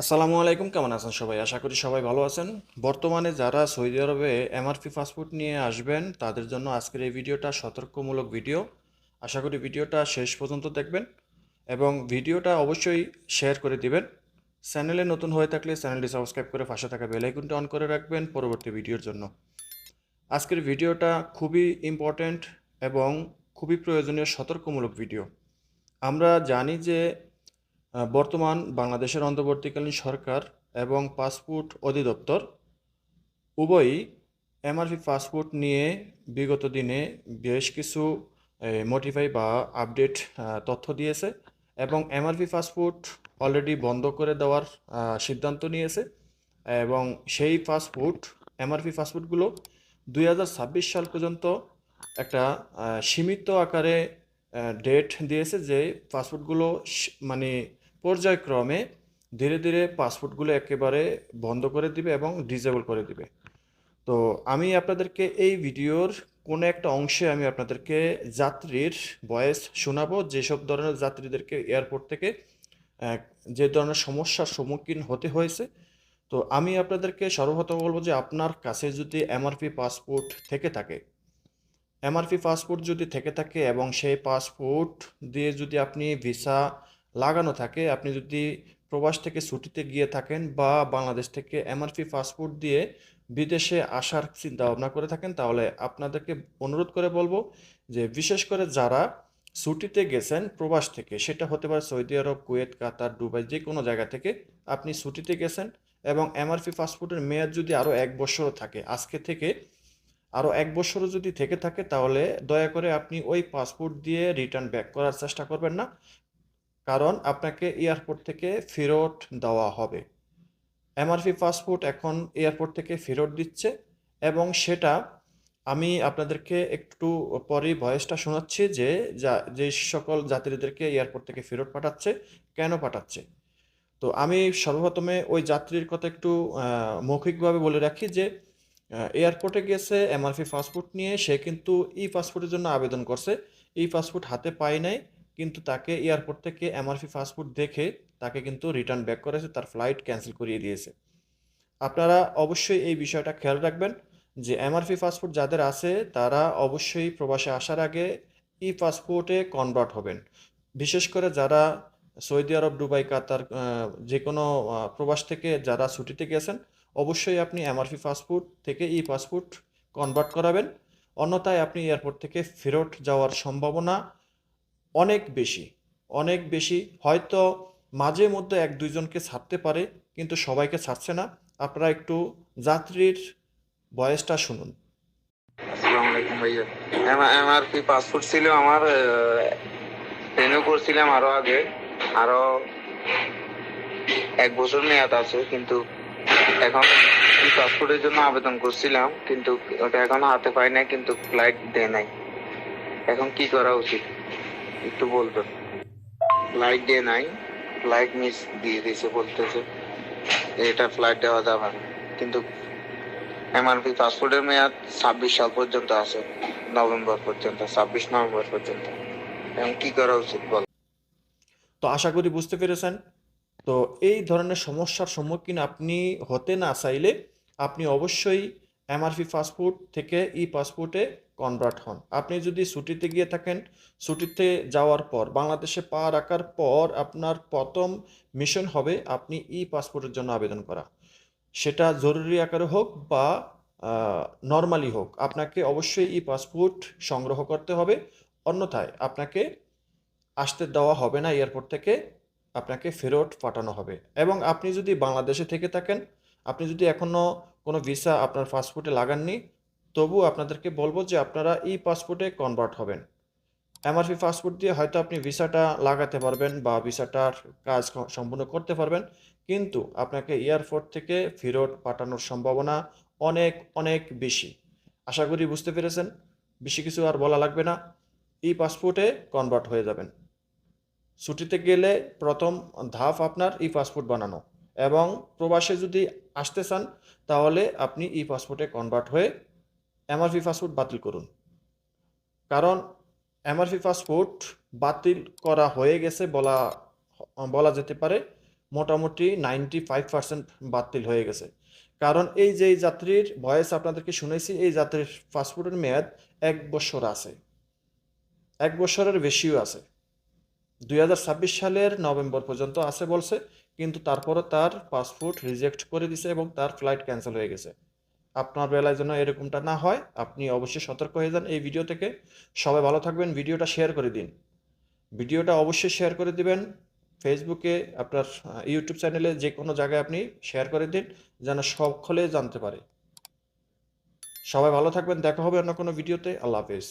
আসসালামু আলাইকুম, কেমন আছেন সবাই? আশা করি সবাই ভালো আছেন। বর্তমানে যারা সৌদি আরবে এমআরপি পাসপোর্ট নিয়ে আসবেন, তাদের জন্য আজকের এই ভিডিওটা সতর্কমূলক ভিডিও। আশা করি ভিডিওটা শেষ পর্যন্ত দেখবেন এবং ভিডিওটা অবশ্যই শেয়ার করে দিবেন। চ্যানেলে নতুন হয়ে থাকলে চ্যানেলটি সাবস্ক্রাইব করে পাশে থাকা বেল আইকনটি অন করে রাখবেন পরবর্তী ভিডিওর জন্য। আজকের ভিডিওটা খুবই ইম্পর্ট্যান্ট এবং খুবই প্রয়োজনীয় সতর্কমূলক ভিডিও। আমরা জানি যে বর্তমান বাংলাদেশের অন্তর্বর্তীকালীন সরকার এবং পাসপোর্ট অধিদপ্তর উভয়ই এমআরপি পাসপোর্ট নিয়ে বিগত দিনে বেশ কিছু মোটিফাই বা আপডেট তথ্য দিয়েছে এবং এমআরপি পাসপোর্ট অলরেডি বন্ধ করে দেওয়ার সিদ্ধান্ত নিয়েছে এবং সেই পাসপোর্ট, এমআরপি পাসপোর্টগুলো দু হাজার ছাব্বিশ সাল পর্যন্ত একটা সীমিত আকারে ডেট দিয়েছে যে পাসপোর্টগুলো মানে পর্যায়ক্রমে ধীরে ধীরে পাসপোর্টগুলো একেবারে বন্ধ করে দিবে এবং ডিজেবল করে দিবে। তো আমি আপনাদেরকে এই ভিডিওর কোনো একটা অংশে আমি আপনাদেরকে যাত্রীর ভয়েস শোনাবো, যেসব ধরনের যাত্রীদেরকে এয়ারপোর্ট থেকে যে ধরনের সমস্যার সম্মুখীন হতে হয়েছে। তো আমি আপনাদেরকে সর্বপ্রথম বলব যে আপনার কাছে যদি এমআরপি পাসপোর্ট থেকে থাকে এমআরপি পাসপোর্ট যদি থেকে থাকে এবং সেই পাসপোর্ট দিয়ে যদি আপনি ভিসা লাগানো থাকে। আপনি যদি প্রবাস থেকে ছুটিতে গিয়ে থাকেন বা বাংলাদেশ থেকে এমআরপি পাসপোর্ট দিয়ে বিদেশে আসার চিন্তা ভাবনা করে থাকেন, তাহলে আপনাদেরকে অনুরোধ করে বলব যে বিশেষ করে যারা ছুটিতে গেছেন প্রবাস থেকে, সেটা হতে পারে Saudi Arab, Kuwait, Qatar, Dubai, যে কোনো জায়গা থেকে আপনি ছুটিতে গেছেন এবং এমআরপি পাসপোর্টের মেয়াদ যদি আরও এক বছরও থাকে, আজকে থেকে আরও এক বছরও যদি থেকে থাকে, তাহলে দয়া করে আপনি ওই পাসপোর্ট দিয়ে রিটার্ন ব্যাক করার চেষ্টা করবেন না। কারণ আপনাকে এয়ারপোর্ট থেকে ফেরত দেওয়া হবে। এমআরপি পাসপোর্ট এখন এয়ারপোর্ট থেকে ফেরত দিচ্ছে এবং সেটা আমি আপনাদেরকে একটু পরেই ভয়েসটা শোনাচ্ছি যে যা, যে সকল যাত্রীদেরকে এয়ারপোর্ট থেকে ফেরত পাঠাচ্ছে, কেন পাঠাচ্ছে? তো আমি সর্বপ্রথমে ওই যাত্রীর কথা একটু মৌখিকভাবে বলে রাখি যে এয়ারপোর্টে গেছে এমআরপি পাসপোর্ট নিয়ে সে কিন্তু ই পাসপোর্টের জন্য আবেদন করছে। ই পাসপোর্ট হাতে পায় নাই। কিন্তু তাকে এয়ারপোর্ট থেকে এমআরপি পাসপোর্ট দেখে তাকে কিন্তু রিটার্ন ব্যাক করেছে, তার ফ্লাইট ক্যান্সেল করিয়ে দিয়েছে। আপনারা অবশ্যই এই বিষয়টা খেয়াল রাখবেন যে এমআরপি পাসপোর্ট যাদের আছে, তারা অবশ্যই প্রবাসে আসার আগে ই পাসপোর্টে কনভার্ট হবেন। বিশেষ করে যারা সৌদি আরব, দুবাই, কাতার যে কোনো প্রবাস থেকে যারা ছুটিতে গেছেন, অবশ্যই আপনি এমআরপি পাসপোর্ট থেকে ই পাসপোর্ট কনভার্ট করাবেন। অন্যথায় আপনি এয়ারপোর্ট থেকে ফেরত যাওয়ার সম্ভাবনা অনেক বেশি অনেক বেশি। হয়তো মাঝে মধ্যে এক দুইজনকে ছাড়তে পারে, কিন্তু সবাইকে ছাড়ছে না। আপনারা একটু যাত্রীর বয়সটা শুনুন। আলাইকুম এমআরপি পাসপোর্ট ছিল আমার রিনিউ করছিলাম আরও আগে। আরও এক বছর মেয়াদ আছে, কিন্তু এখন পাসপোর্টের জন্য আবেদন করছিলাম, কিন্তু ওটা এখন হাতে পাই নাই, কিন্তু ফ্লাইট দেয় নাই। এখন কি করা উচিত? একটু বলবেন। ফ্লাইট দিয়ে নাই। ফ্লাইট মিস দিয়ে দিয়েছে বলতেছে। এটা ফ্লাইট দেওয়া যাবে কিন্তু এমআরপি পাসপোর্টের মেয়াদ ছাব্বিশ সাল পর্যন্ত আছে। নভেম্বর পর্যন্ত ছাব্বিশ নভেম্বর পর্যন্ত। এখন কি করা উচিত বল? তো আশা করি বুঝতে পেরেছেন। তো এই ধরনের সমস্যার সম্মুখীন আপনি হতে না চাইলে আপনি অবশ্যই এমআরপি পাসপোর্ট থেকে ই পাসপোর্টে কনভার্ট হন। আপনি যদি ছুটিতে গিয়ে থাকেন, ছুটিতে যাওয়ার পর, বাংলাদেশে পা রাখার পর আপনার প্রথম মিশন হবে আপনি ই পাসপোর্টের জন্য আবেদন করা। সেটা জরুরি আকারে হোক বা নর্মালি হোক, আপনাকে অবশ্যই ই পাসপোর্ট সংগ্রহ করতে হবে। অন্যথায় আপনাকে আসতে দেওয়া হবে না, এয়ারপোর্ট থেকে আপনাকে ফেরত পাঠানো হবে। এবং আপনি যদি বাংলাদেশে থেকে থাকেন, আপনি যদি এখনও কোনো ভিসা আপনার পাসপোর্টে লাগাননি তবু আপনাদেরকে বলব যে আপনারা ই পাসপোর্টে কনভার্ট হবেন। এমআরপি পাসপোর্ট দিয়ে হয়তো আপনি ভিসাটা লাগাতে পারবেন বা ভিসাটার কাজ সম্পূর্ণ করতে পারবেন, কিন্তু আপনাকে এয়ারপোর্ট থেকে ফেরত পাঠানোর সম্ভাবনা অনেক অনেক বেশি। আশা করি বুঝতে পেরেছেন। বেশি কিছু আর বলা লাগবে না। ই পাসপোর্টে কনভার্ট হয়ে যাবেন। ছুটিতে গেলে প্রথম ধাপ আপনার ই পাসপোর্ট বানানো এবং প্রবাসে যদি আসতে চান, তাহলে আপনি ই পাসপোর্টে কনভার্ট হয়ে এমআরপি পাসপোর্ট বাতিল করুন। কারণ এমআরপি পাসপোর্ট বাতিল করা হয়ে গেছে বলা বলা যেতে পারে, মোটামুটি নাইনটি ফাইভ পার্সেন্ট বাতিল হয়ে গেছে। কারণ এই যে যাত্রীর ভয়েস আপনাদেরকে শুনেছি, এই যাত্রীর পাসপোর্টের মেয়াদ এক বছর আছে। এক বছরের বেশিও আছে। দু হাজার ছাব্বিশ সালের নভেম্বর পর্যন্ত আছে বলছে, কিন্তু তারপরে তার পাসপোর্ট রিজেক্ট করে দিছে এবং তার ফ্লাইট ক্যান্সেল হয়ে গেছে। আপনার বেলায় যেন এরকমটা না হয়, আপনি অবশ্যই সতর্ক হয়ে যান এই ভিডিও থেকে। সবাই ভালো থাকবেন ভিডিওটা শেয়ার করে দিন। ভিডিওটা অবশ্যই শেয়ার করে দিবেন। ফেসবুকে আপনার ইউটিউব চ্যানেলে যে কোনো জায়গায় আপনি শেয়ার করে দিন, যেন সকলে জানতে পারে। সবাই ভালো থাকবেন, দেখা হবে অন্য কোনো ভিডিওতে আল্লাহ হাফেজ।